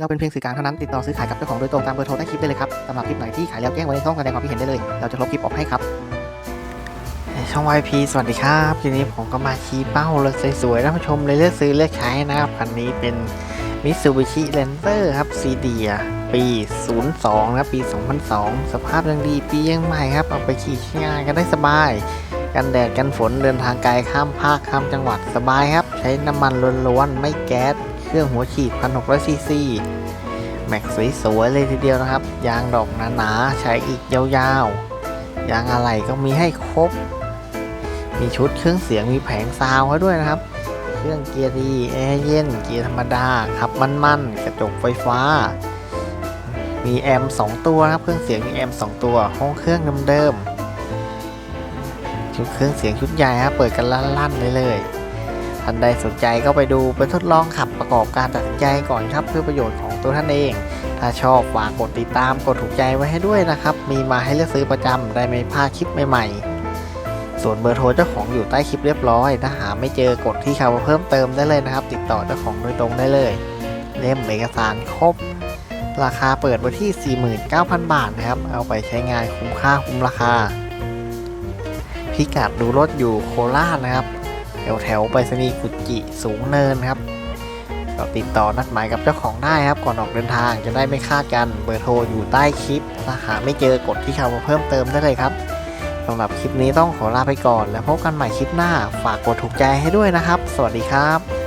เราเป็นเพียงสื่อกลางเท่านั้นติดต่อซื้อขายกับเจ้าของโดยตรงตามเบอร์โทรใต้คลิปได้เลยครับสำหรับคลิปไหนที่ขายแล้วแจ้งไว้ในช่องแสดงความคิดเห็นได้เลย เราจะลบคลิปออกให้ครับ ช่อง YP สวัสดีครับทีนี้ผมก็มาชี้เป้ารถสวยๆท่านผู้ชมเลยเลือกซื้อเลือกใช้นะครับคันนี้เป็น Mitsubishi Lancer ครับซีเดียปี 02นะปี 2002 สภาพยังดีปียังใหม่ครับ เอาไปขี่ใช้งานกันได้สบาย กันแดดกันฝนเดินทางไกลข้ามภาคข้ามจังหวัดสบายครับ ใช้น้ำมันล้วนๆไม่แก๊ส เครื่องหัวฉีด 1,600ซีซีแม็กสวยๆเลยทีเดียวนะครับ ยางดอกหนาๆ ใช้อีกยาวๆ ยางอะไหล่ก็มีให้ครบ มีชุดเครื่องเสียงมีแผงซาวด์ให้ด้วยนะครับ เครื่องเกียร์ดีแอร์เย็น เกียร์ธรรมดา ขับมันๆ กระจกไฟฟ้า มีแอมป์2ตัวนะครับ เครื่องเสียงมีแอมป์2ตัว ห้องเครื่องเดิมๆชุดเครื่องเสียงชุดใหญ่ครับ เปิดกันลั่นๆเลยเลย ท่านใดสนใจก็ไปดูไปทดลองขับประกอบการตัดสินใจก่อนครับ เพื่อประโยชน์ของตัวท่านเอง ถ้าชอบฝากกดติดตามกดถูกใจไว้ให้ด้วยนะครับ มีมาให้เลือกซื้อประจำได้ไม่พลาดคลิปใหม่ๆ ส่วนเบอร์โทรเจ้าของอยู่ใต้คลิปเรียบร้อย ถ้าหาไม่เจอกดที่คำว่าเพิ่มเติมได้เลยนะครับ ติดต่อเจ้าของโดยตรงได้เลย เล่มเอกสารครบ ราคาเปิดไว้ที่ 49,000 บาทนะครับ เอาไปใช้งานคุ้มค่าคุ้มราคาพิกัดดูรถอยู่โคราชนะครับ แถวแถวไปรษณีย์กุจิสูงเนินครับก็ติดต่อนัดหมายกับเจ้าของได้ครับ ก่อนออกเดินทางจะได้ไม่คาดกันเบอร์โทรอยู่ใต้คลิปถ้าหาไม่เจอกดที่คำว่าเพิ่มเติมได้เลยครับสำหรับคลิปนี้ต้องขอลาไปก่อน แล้วพบกันใหม่คลิปหน้า ฝากกดถูกใจให้ด้วยนะครับ สวัสดีครับ